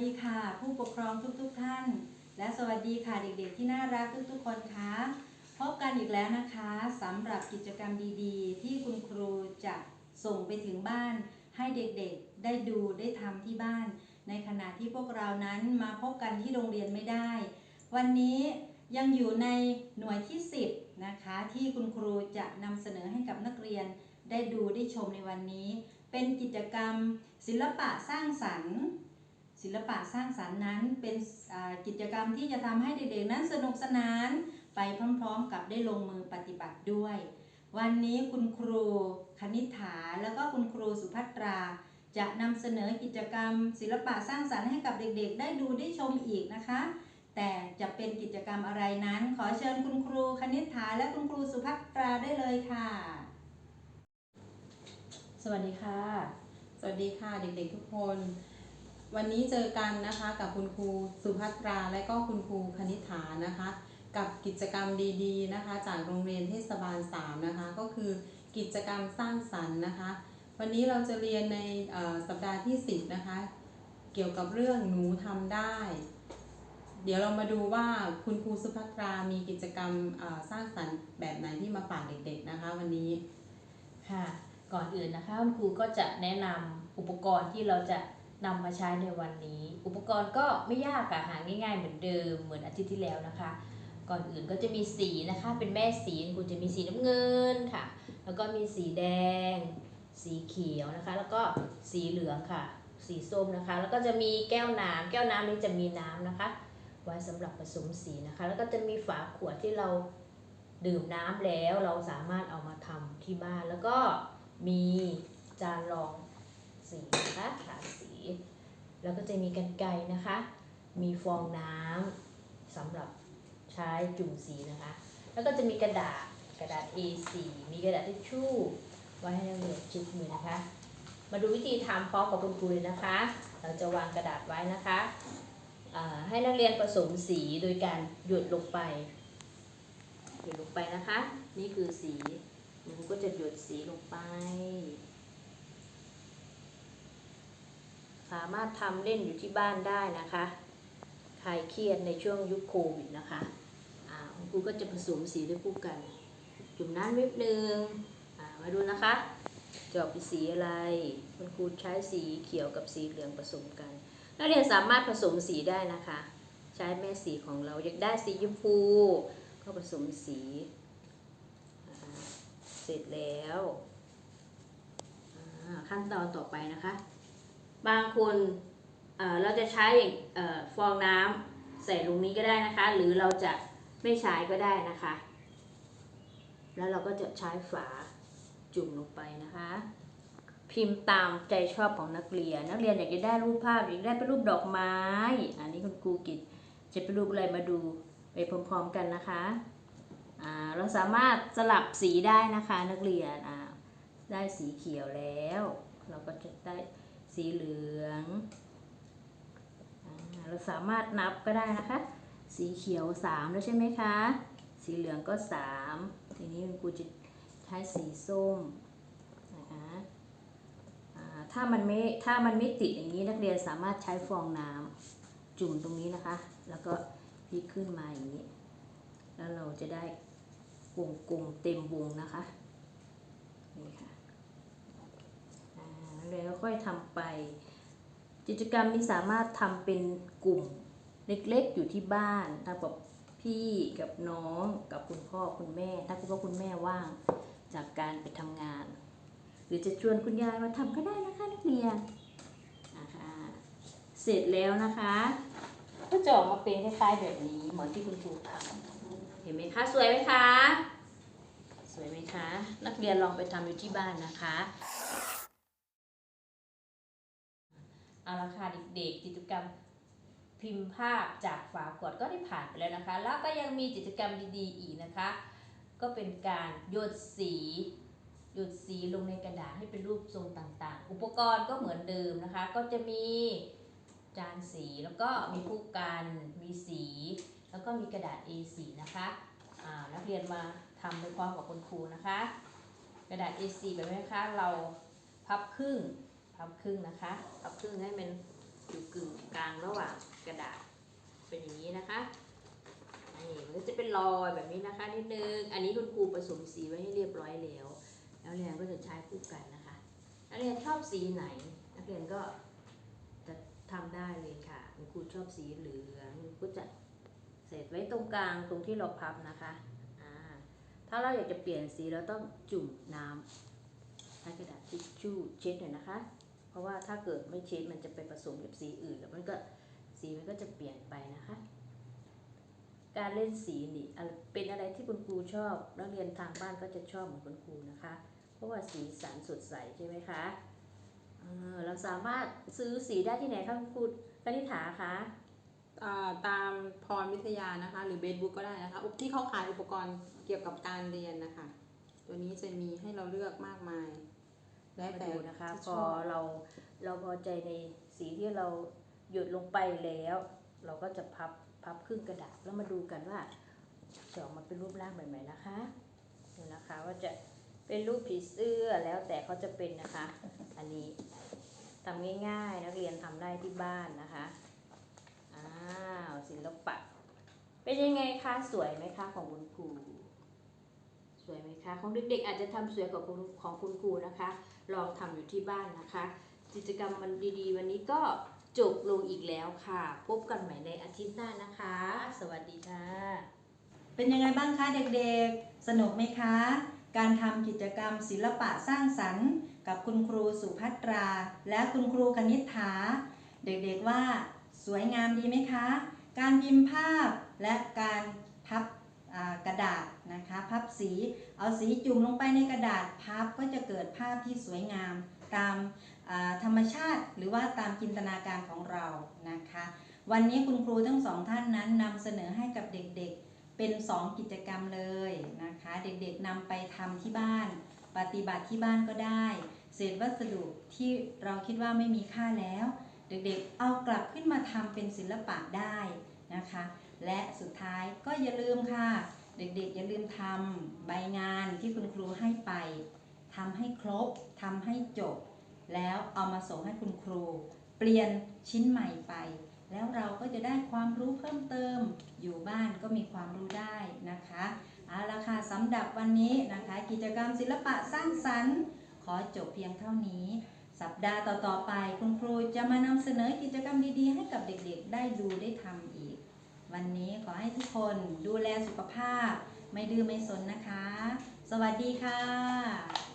ดีค่ะ ผู้ปกครองทุกๆทท่าน และสวัสดีค่ะเด็กๆที่น่ารักทุกๆคนคะพบกันอีกแล้วนะคะสำหรับกิจกรรมดีๆ ที่คุณครูจะส่งไปถึงบ้าน ให้เด็กๆได้ดูได้ทำที่บ้าน ในขณะที่พวกเรานั้นมาพบกันที่โรงเรียนไม่ได้ วันนี้ยังอยู่ในหน่วยที่ 10 นะคะ ที่คุณครูจะนำเสนอให้กับนักเรียนได้ดูได้ชมในวันนี้ เป็นกิจกรรมศิลปะสร้างสรรค์ ศิลปะสร้างสรรค์นั้นเป็นกิจกรรมที่จะทำให้เด็กๆนั้นสนุกสนานไปพร้อมๆ กับได้ลงมือปฏิบัติด้วย วันนี้คุณครูคณิษฐาแล้วก็คุณครูสุภัตรา จะนำเสนอกิจกรรม ศิลปะสร้างสรรค์ให้กับเด็กๆ ได้ดูได้ชมอีกนะคะ แต่จะเป็นกิจกรรมอะไรนั้น ขอเชิญคุณครูคณิษฐาและคุณครูสุภัตราได้เลยค่ะ สวัสดีค่ะ สวัสดีค่ะเด็กๆทุกคน วันนี้เจอกันนะคะกับคุณครูสุภัตราและก็คุณครูคณิษฐานะคะ กับกิจกรรมดีๆนะคะ จากโรงเรียนเทศบาล 3 นะคะ ก็คือกิจกรรมสร้างสรรค์นะคะ วันนี้เราจะเรียนในสัปดาห์ที่ 10 นะคะ เกี่ยวกับเรื่องหนูทำได้ เดี๋ยวเรามาดูว่าคุณครูสุภัตรามีกิจกรรมสร้างสรรค์แบบไหนที่มาฝากเด็กๆนะคะ วันนี้ค่ะก่อนอื่นนะคะคุณครูก็จะแนะนำอุปกรณ์ที่เราจะ นำมาใช้ในวันนี้ อุปกรณ์ก็ไม่ยากค่ะหาง่าย ๆ เหมือนเดิมเหมือนอาทิตย์ที่แล้วนะคะ ก่อนอื่นก็จะมีสีนะคะ เป็นแม่สีคุณจะมีสีน้ำเงินค่ะ แล้วก็มีสีแดง สีเขียวนะคะ แล้วก็สีเหลืองค่ะ สีส้มนะคะ แล้วก็จะมีแก้วน้ำแก้วน้ำนี้จะมีน้ำนะคะ ไว้สำหรับผสมสีนะคะ แล้วก็จะมีฝาขวดที่เราดื่มน้ำแล้วเราสามารถเอามาทำที่บ้านแล้วก็มีจานรอง สีนะคะถาดสี แล้วก็จะมีกันไกนะคะ มีฟองน้ำสำหรับใช้จุ่มสีนะคะ แล้วก็จะมีกระดาษกระดาษ A4 มีกระดาษทิชชู่ไว้ให้นักเรียนช็ดมือนะคะ มาดูวิธีทำพร้อมกับคุณครูเลยนะคะ เราจะวางกระดาษไว้นะคะให้นักเรียนผสมสีโดยการหยดลงไป หยดลงไปนะคะ นี่คือสีหนูก็จะหยดสีลงไป สามารถทำเล่นอยู่ที่บ้านได้นะคะคลายเครียดในช่วงยุคโควิดนะคะอ่าคุณครูก็จะผสมสีด้วยคู่กัน จุ่มน้ำนิดนึงมาดูนะคะจะออกเป็นสีอะไร คุณครูใช้สีเขียวกับสีเหลืองผสมกัน นักเรียนสามารถผสมสีได้นะคะ ใช้แม่สีของเราอยากได้สีชมพู ก็ผสมสี เสร็จแล้วขั้นตอนต่อไปนะคะ บางคนเเราจะใช้เอ่อฟองน้ำใส่ลงนี้ก็ได้นะคะ หรือเราจะไม่ใช้ก็ได้นะคะ แล้วเราก็จะใช้ฝาจุ่มลงไปนะคะ พิมพ์ตามใจชอบของนักเรียน นักเรียนอยากจะได้รูปภาพอยากได้เป็นรูปดอกไม้ อันนี้คุณครูกิจจะเป็นรูปอะไรมาดูไปพร้อมๆกันนะคะเราสามารถสลับสีได้นะคะนักเรียนได้สีเขียวแล้ว เราก็จะได้ สีเหลืองเราสามารถนับก็ได้นะคะ สีเขียว 3 แล้วใช่ไหมคะ สีเหลืองก็ 3 ทีนี้คุณครูจะใช้สีส้มนะคะถ้ามันไม่ถ้ามันไม่ติดอย่างนี้นักเรียนสามารถใช้ฟองน้ำจุ่มตรงนี้นะคะ แล้วก็พลิกขึ้นมาอย่างนี้ แล้วเราจะได้วงกลมเต็มวงนะคะนี่ค่ะ ค่อยทำไป กิจกรรมนี้สามารถทำเป็นกลุ่มเล็กๆอยู่ที่บ้านทำกับพี่กับน้องกับคุณพ่อคุณแม่ ถ้าคุณพ่อคุณแม่ว่างจากการไปทำงาน หรือจะชวนคุณยายมาทำก็ได้นะคะนักเรียนนะคะเสร็จแล้วนะคะ ก็จะออกมาเป็นคล้ายๆแบบนี้เหมือนที่คุณครูทำเห็นไหมคะสวยไหมคะสวยไหมคะ นักเรียนลองไปทำอยู่ที่บ้านนะคะ เอาละค่ะเด็กๆ กิจกรรมพิมพ์ภาพจากฝาขวดก็ได้ผ่านไปแล้วนะคะ แล้วก็ยังมีกิจกรรมดีๆ อีกนะคะ ก็เป็นการหยดสีหยดสีลงในกระดาษให้เป็นรูปทรงต่างๆ อุปกรณ์ก็เหมือนเดิมนะคะ ก็จะมีจานสีแล้วก็มีผู้กันมีสี แล้วก็มีกระดาษ A4 นะคะนักเรียนมาทำไปพร้อมกับคุณครูนะคะ กระดาษ A4 แบบนี้นะคะเราพับครึ่ง พับครึ่งนะคะพับครึ่งให้มันอยู่กึ่งกลางระหว่างกระดาษเป็นอย่างนี้นะคะนี่มันก็จะเป็นรอยแบบนี้นะคะนิดนึงอันนี้คุณครูผสมสีไว้ให้เรียบร้อยแล้วแล้วเรียนก็จะใช้คู่กันนะคะนักเรียนชอบสีไหน นักเรียนก็จะทำได้เลยค่ะคุณครูชอบสีเหลืองคุณครูจะเสร็จไว้ตรงกลางตรงที่เราพับนะคะถ้าเราอยากจะเปลี่ยนสีเราต้องจุ่มน้ำใช้กระดาษทิชชู่เช็ดหน่อยนะคะ ราะว่าถ้าเกิดไม่เช็ดมันจะไปผสมกับสีอื่น แล้วมันก็สีมันก็จะเปลี่ยนไปนะคะ การเล่นสีนี่เป็นอะไรที่คุณครูชอบนักเรียนทางบ้านก็จะชอบเหมือนคุณครูนะคะ เพราะว่าสีสันสดใสใช่ไหมคะเเราสามารถซื้อสีได้ที่ไหนคะคุณครูกนิษฐาคะตามพรวิทยานะคะ หรือเบสบุ๊กก็ได้นะคะ อุปที่เขาขายอุปกรณ์เกี่ยวกับการเรียนนะคะ ตัวนี้จะมีให้เราเลือกมากมาย แล้วมาแต่ดูนะคะที่พชออบเราเราพอใจในสีที่เราหยดลงไปแล้ว เราก็จะพับพับครึ่งกระดาษแล้วมาดูกันว่าจะออกมาเป็นรูปร่างแบบไหนนะคะดูนะคะว่าจะเป็นรูปผีเสื้อแล้วแต่เขาจะเป็นนะคะ อันนี้ทำง่ายๆ นักเรียนทำได้ที่บ้านนะคะอ้าวศิลปะ เป็นยังไงคะสวยไหมคะของคุณครูส วยไหมคะ ของเด็กๆอาจจะทำสวยกว่าของของคุณครูนะคะ ลองทำอยู่ที่บ้านนะคะ กิจกรรมมันดีๆ วันนี้ก็จบลงอีกแล้วค่ะ พบกันใหม่ในอาทิตย์หน้านะคะ สวัสดีค่ะ เป็นยังไงบ้างคะเด็กๆ สนุกไหมคะ การทำกิจกรรมศิลปะสร้างสรรค์ กับคุณครูสุภัตรา และคุณครูคณิษฐา เด็กๆว่าสวยงามดีไหมคะ การพิมพ์ภาพและการพับ กระดาษนะคะพับสี เอาสีจุ่มลงไปในกระดาษพับก็จะเกิดภาพที่สวยงาม ตามธรรมชาติหรือว่าตามจินตนาการของเรานะคะ วันนี้คุณครูทั้งสองท่านนั้นนำเสนอให้กับเด็กๆเป็น 2 กิจกรรมเลยนะคะ เด็กๆนำไปทำที่บ้าน ปฏิบัติที่บ้านก็ได้ เศษวัสดุที่เราคิดว่าไม่มีค่าแล้ว เด็กๆ เอากลับขึ้นมาทำเป็นศิลปะได้นะคะ และสุดท้ายก็อย่าลืมค่ะ เด็กๆ อย่าลืมทำใบงานที่คุณครูให้ไปทำให้ครบทำให้จบ แล้วเอามาส่งให้คุณครู เปลี่ยนชิ้นใหม่ไป แล้วเราก็จะได้ความรู้เพิ่มเติม อยู่บ้านก็มีความรู้ได้นะคะเอาละค่ะสำหรับวันนี้นะคะ กิจกรรมศิลปะสร้างสรรค์ ขอจบเพียงเท่านี้ สัปดาห์ต่อๆไปคุณครูจะมานำเสนอกิจกรรมดีๆ ให้กับเด็กๆ ได้ดูได้ทำอีก วันนี้ขอให้ทุกคนดูแลสุขภาพ ไม่ดื้อไม่สนนะคะ สวัสดีค่ะ